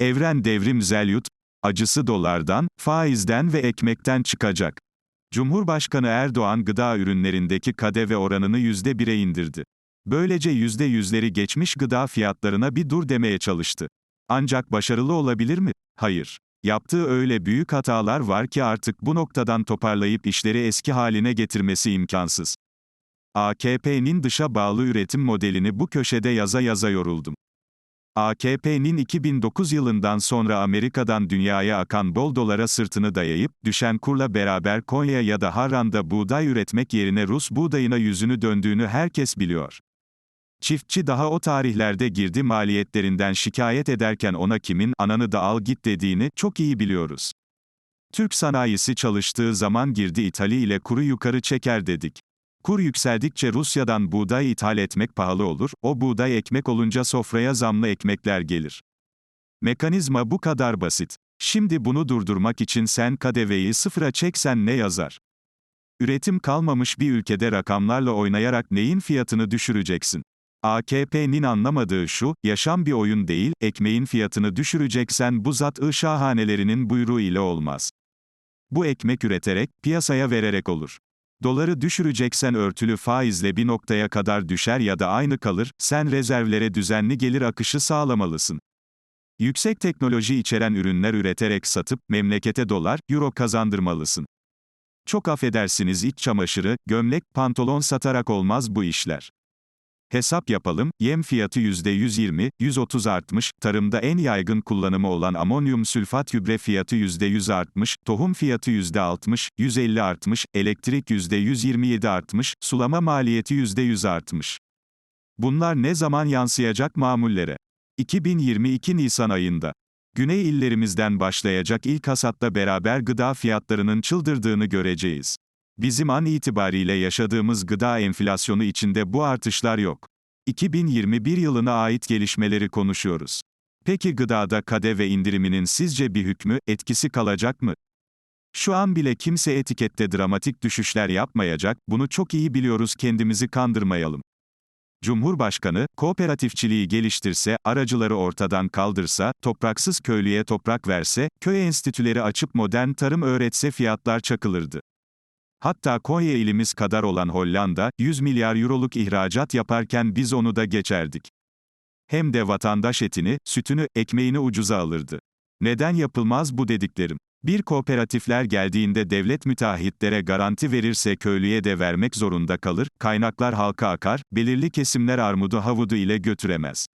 Evren devrim zelyut, acısı dolardan, faizden ve ekmekten çıkacak. Cumhurbaşkanı Erdoğan gıda ürünlerindeki KDV oranını %1'e indirdi. Böylece %100'leri geçmiş gıda fiyatlarına bir dur demeye çalıştı. Ancak başarılı olabilir mi? Hayır. Yaptığı öyle büyük hatalar var ki artık bu noktadan toparlayıp işleri eski haline getirmesi imkansız. AKP'nin dışa bağlı üretim modelini bu köşede yaza yaza yoruldum. AKP'nin 2009 yılından sonra Amerika'dan dünyaya akan bol dolara sırtını dayayıp, düşen kurla beraber Konya ya da Harran'da buğday üretmek yerine Rus buğdayına yüzünü döndüğünü herkes biliyor. Çiftçi daha o tarihlerde girdi maliyetlerinden şikayet ederken ona kimin ananı da al git dediğini çok iyi biliyoruz. Türk sanayisi çalıştığı zaman girdi İtali ile kuru yukarı çeker dedik. Kur yükseldikçe Rusya'dan buğday ithal etmek pahalı olur, o buğday ekmek olunca sofraya zamlı ekmekler gelir. Mekanizma bu kadar basit. Şimdi bunu durdurmak için sen KDV'yi sıfıra çeksen ne yazar? Üretim kalmamış bir ülkede rakamlarla oynayarak neyin fiyatını düşüreceksin? AKP'nin anlamadığı şu, yaşam bir oyun değil, ekmeğin fiyatını düşüreceksen bu zat-ı şahanelerinin buyruğu ile olmaz. Bu ekmek üreterek, piyasaya vererek olur. Doları düşüreceksen örtülü faizle bir noktaya kadar düşer ya da aynı kalır, sen rezervlere düzenli gelir akışı sağlamalısın. Yüksek teknoloji içeren ürünler üreterek satıp, memlekete dolar, euro kazandırmalısın. Çok affedersiniz iç çamaşırı, gömlek, pantolon satarak olmaz bu işler. Hesap yapalım, yem fiyatı %120, 130 artmış, tarımda en yaygın kullanımı olan amonyum sülfat gübre fiyatı %100 artmış, tohum fiyatı %60, 150 artmış, elektrik %127 artmış, sulama maliyeti %100 artmış. Bunlar ne zaman yansıyacak mamullere? 2022 Nisan ayında. Güney illerimizden başlayacak ilk hasatla beraber gıda fiyatlarının çıldırdığını göreceğiz. Bizim an itibariyle yaşadığımız gıda enflasyonu içinde bu artışlar yok. 2021 yılına ait gelişmeleri konuşuyoruz. Peki gıdada KDV indiriminin sizce bir hükmü, etkisi kalacak mı? Şu an bile kimse etikette dramatik düşüşler yapmayacak, bunu çok iyi biliyoruz kendimizi kandırmayalım. Cumhurbaşkanı, kooperatifçiliği geliştirse, aracıları ortadan kaldırsa, topraksız köylüye toprak verse, köy enstitüleri açıp modern tarım öğretse fiyatlar çakılırdı. Hatta Konya ilimiz kadar olan Hollanda, 100 milyar euroluk ihracat yaparken biz onu da geçerdik. Hem de vatandaş etini, sütünü, ekmeğini ucuza alırdı. Neden yapılmaz bu dediklerim? Bir kooperatifler geldiğinde devlet müteahhitlere garanti verirse köylüye de vermek zorunda kalır, kaynaklar halka akar, belirli kesimler armudu havudu ile götüremez.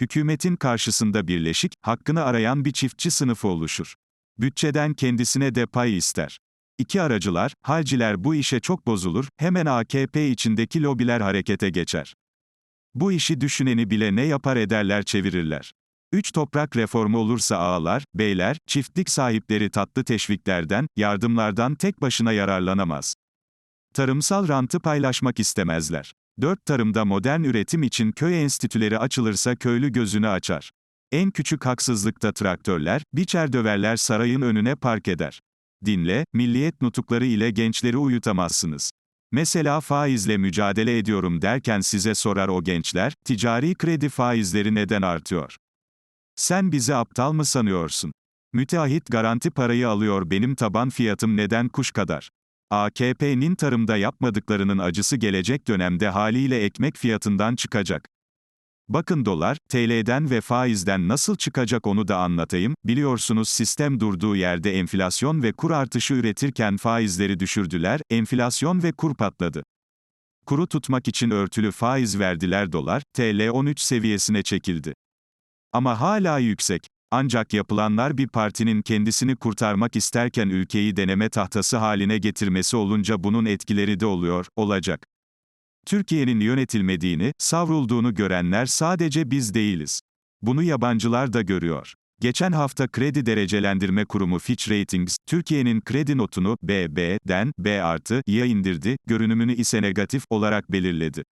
Hükümetin karşısında birleşik, hakkını arayan bir çiftçi sınıfı oluşur. Bütçeden kendisine de pay ister. İki aracılar, halciler bu işe çok bozulur, hemen AKP içindeki lobiler harekete geçer. Bu işi düşüneni bile ne yapar ederler çevirirler. Üç toprak reformu olursa ağalar, beyler, çiftlik sahipleri tatlı teşviklerden, yardımlardan tek başına yararlanamaz. Tarımsal rantı paylaşmak istemezler. Dört tarımda modern üretim için köy enstitüleri açılırsa köylü gözünü açar. En küçük haksızlıkta traktörler, biçer döverler sarayın önüne park eder. Dinle, milliyet nutukları ile gençleri uyutamazsınız. Mesela faizle mücadele ediyorum derken size sorar o gençler, ticari kredi faizleri neden artıyor? Sen bizi aptal mı sanıyorsun? Müteahhit garanti parayı alıyor benim taban fiyatım neden kuş kadar? AKP'nin tarımda yapmadıklarının acısı gelecek dönemde haliyle ekmek fiyatından çıkacak. Bakın dolar, TL'den ve faizden nasıl çıkacak onu da anlatayım. Biliyorsunuz sistem durduğu yerde enflasyon ve kur artışı üretirken faizleri düşürdüler, enflasyon ve kur patladı. Kuru tutmak için örtülü faiz verdiler dolar, TL 13 seviyesine çekildi. Ama hala yüksek. Ancak yapılanlar bir partinin kendisini kurtarmak isterken ülkeyi deneme tahtası haline getirmesi olunca bunun etkileri de oluyor, olacak. Türkiye'nin yönetilmediğini, savrulduğunu görenler sadece biz değiliz. Bunu yabancılar da görüyor. Geçen hafta Kredi Derecelendirme Kurumu Fitch Ratings, Türkiye'nin kredi notunu BB'den B artıya indirdi, görünümünü ise negatif olarak belirledi.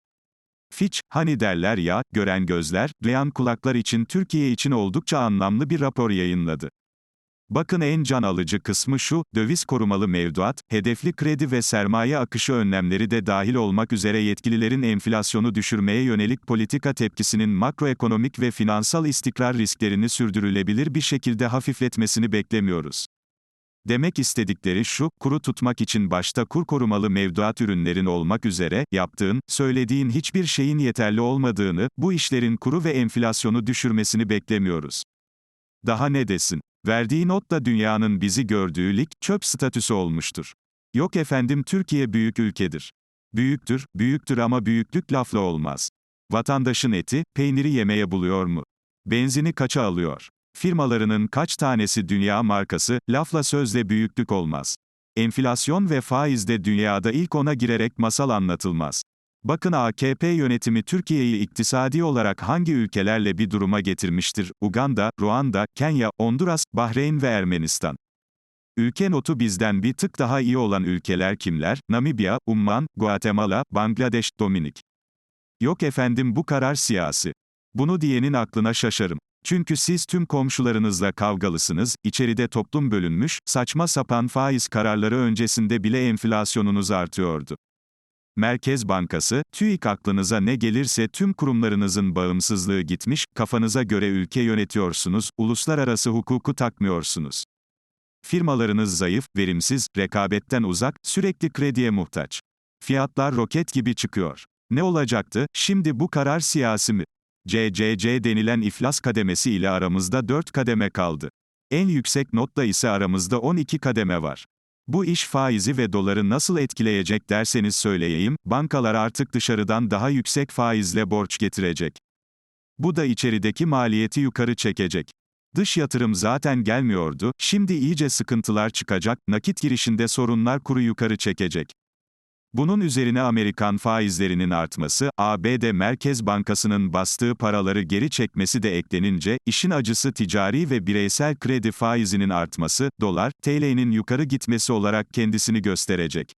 Fitch, hani derler ya, gören gözler, duyan kulaklar için Türkiye için oldukça anlamlı bir rapor yayınladı. Bakın en can alıcı kısmı şu, döviz korumalı mevduat, hedefli kredi ve sermaye akışı önlemleri de dahil olmak üzere yetkililerin enflasyonu düşürmeye yönelik politika tepkisinin makroekonomik ve finansal istikrar risklerini sürdürülebilir bir şekilde hafifletmesini beklemiyoruz. Demek istedikleri şu, kuru tutmak için başta kur korumalı mevduat ürünlerin olmak üzere, yaptığın, söylediğin hiçbir şeyin yeterli olmadığını, bu işlerin kuru ve enflasyonu düşürmesini beklemiyoruz. Daha ne desin? Verdiği not da dünyanın bizi gördüğü lig, çöp statüsü olmuştur. Yok efendim Türkiye büyük ülkedir. Büyüktür, büyüktür ama büyüklük lafla olmaz. Vatandaşın eti, peyniri yemeye buluyor mu? Benzini kaça alıyor? Firmalarının kaç tanesi dünya markası, lafla sözle büyüklük olmaz. Enflasyon ve faizde dünyada ilk ona girerek masal anlatılmaz. Bakın AKP yönetimi Türkiye'yi iktisadi olarak hangi ülkelerle bir duruma getirmiştir? Uganda, Ruanda, Kenya, Honduras, Bahreyn ve Ermenistan. Ülke notu bizden bir tık daha iyi olan ülkeler kimler? Namibya, Umman, Guatemala, Bangladeş, Dominik. Yok efendim bu karar siyasi. Bunu diyenin aklına şaşarım. Çünkü siz tüm komşularınızla kavgalısınız, içeride toplum bölünmüş, saçma sapan faiz kararları öncesinde bile enflasyonunuz artıyordu. Merkez Bankası, TÜİK aklınıza ne gelirse tüm kurumlarınızın bağımsızlığı gitmiş, kafanıza göre ülke yönetiyorsunuz, uluslararası hukuku takmıyorsunuz. Firmalarınız zayıf, verimsiz, rekabetten uzak, sürekli krediye muhtaç. Fiyatlar roket gibi çıkıyor. Ne olacaktı, şimdi bu karar siyasi mi? CCC denilen iflas kademesi ile aramızda 4 kademe kaldı. En yüksek notla ise aramızda 12 kademe var. Bu iş faizi ve doları nasıl etkileyecek derseniz söyleyeyim, bankalar artık dışarıdan daha yüksek faizle borç getirecek. Bu da içerideki maliyeti yukarı çekecek. Dış yatırım zaten gelmiyordu, şimdi iyice sıkıntılar çıkacak, nakit girişinde sorunlar kuru yukarı çekecek. Bunun üzerine Amerikan faizlerinin artması, ABD Merkez Bankası'nın bastığı paraları geri çekmesi de eklenince, işin acısı ticari ve bireysel kredi faizinin artması, dolar, TL'nin yukarı gitmesi olarak kendisini gösterecek.